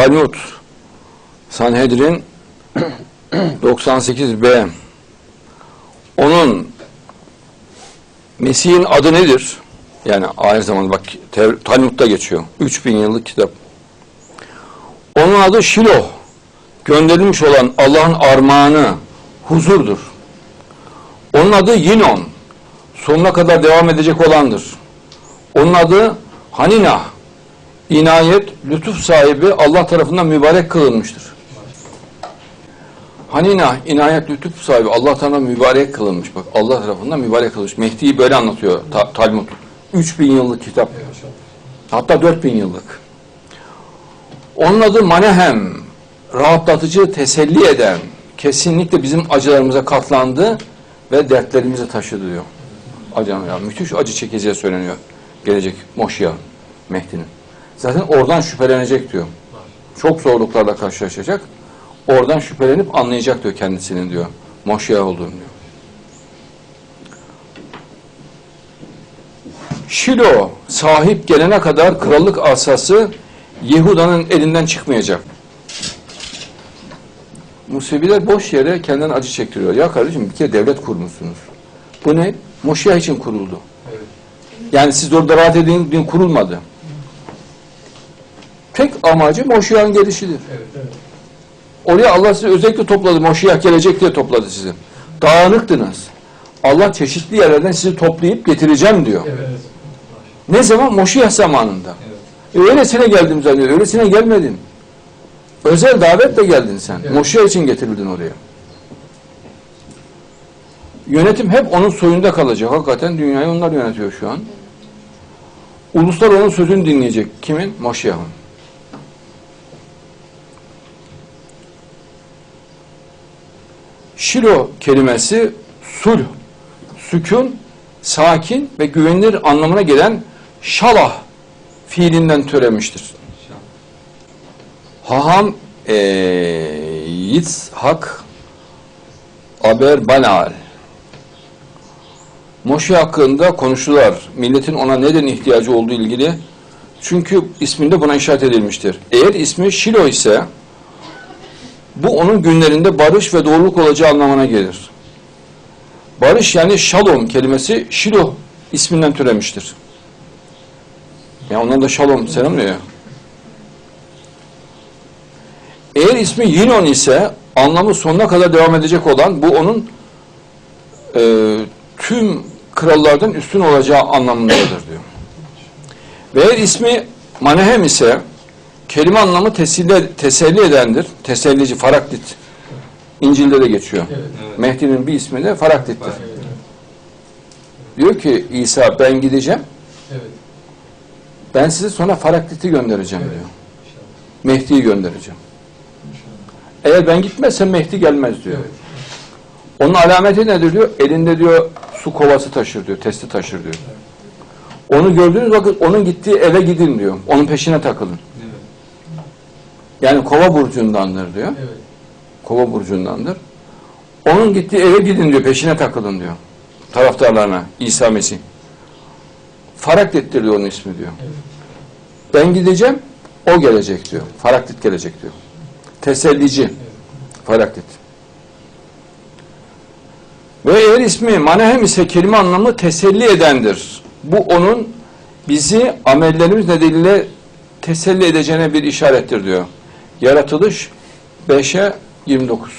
Talmud Sanhedrin 98b onun Mesih'in adı nedir? Yani aynı zamanda bak Talmud'da geçiyor. 3000 yıllık kitap. Onun adı Şiloh. Gönderilmiş olan Allah'ın armağanı huzurdur. Onun adı Yinon. Sonuna kadar devam edecek olandır. Onun adı Haninah. İnayet, lütuf sahibi Allah tarafından mübarek kılınmıştır. Haninah, inayet, lütuf sahibi Allah tarafından mübarek kılınmış. Bak Allah tarafından mübarek kılınmış. Mehdi'yi böyle anlatıyor Ta- Talmud. 3000 yıllık kitap. Hatta 4000 yıllık. Onun adı Manehem. Rahatlatıcı, teselli eden. Kesinlikle bizim acılarımıza katlandı ve dertlerimizi taşıdı diyor. Acı, müthiş acı çekeceği söyleniyor. Gelecek Moşya Mehdi'nin. Zaten oradan şüphelenecek diyor. Çok zorluklarla karşılaşacak. Oradan şüphelenip anlayacak diyor kendisinin diyor. Moşya olduğunu diyor. Şilo sahip gelene kadar krallık asası Yehuda'nın elinden çıkmayacak. Museviler boş yere kendilerine acı çektiriyor. Ya kardeşim bir kere devlet kurmuşsunuz. Bu ne? Moşya için kuruldu. Yani siz orada rahat edin kurulmadı. Tek amacı Moşya'nın gelişidir. Oraya Allah sizi özellikle topladı. Moşiyah gelecek diye topladı sizi. Dağınıktınız. Allah çeşitli yerlerden sizi toplayıp getireceğim diyor. Ne zaman? Moşiyah zamanında. E, öylesine geldim zannediyor. Öylesine gelmedin. Özel davetle geldin sen. Evet. Moşiyah için getirildin oraya. Yönetim hep onun soyunda kalacak. Hakikaten dünyayı onlar yönetiyor şu an. Uluslar onun sözünü dinleyecek. Kimin? Moşiyah'ın. Şilo kelimesi sulh, sükun, sakin ve güvenilir anlamına gelen şalah fiilinden türemiştir. Haham eee Yitzhak Aber Banal Moşe hakkında konuştular. Milletin ona neden ihtiyacı olduğu ilgili. Çünkü isminde buna işaret edilmiştir. Eğer ismi Şilo ise bu onun günlerinde barış ve doğruluk olacağı anlamına gelir. Barış yani şalom kelimesi Şilo isminden türemiştir. Ya ondan da şalom selamlıyor ya. Eğer ismi Yinon ise anlamı sonuna kadar devam edecek olan bu onun e, tüm krallardan üstün olacağı anlamındadır diyor. Ve eğer ismi Manehem ise kelime anlamı teselli, teselli edendir. Tesellici, Faraklit. İncil'de de geçiyor. Mehdi'nin bir ismi de Faraklit'tir. Diyor ki İsa ben gideceğim. Ben sizi sonra Faraklit'i göndereceğim diyor. Mehdi'yi göndereceğim. Eğer ben gitmezsem Mehdi gelmez diyor. Onun alameti nedir diyor? Elinde diyor su kovası taşır diyor, testi taşır diyor. Onu gördüğünüz vakit onun gittiği eve gidin diyor. Onun peşine takılın. Yani kova burcundandır diyor. Kova burcundandır. Onun gittiği eve gidin diyor, peşine takılın diyor. Taraftarlarına, İsa Mesih. Faraklit diyor onun ismi diyor. Ben gideceğim, o gelecek diyor. Faraklit gelecek diyor. Tesellici. Faraklit. Ve eğer ismi Manehem ise kelime anlamı teselli edendir. Bu onun bizi amellerimiz nedeniyle teselli edeceğine bir işarettir diyor. Yaratılış 5'e 29.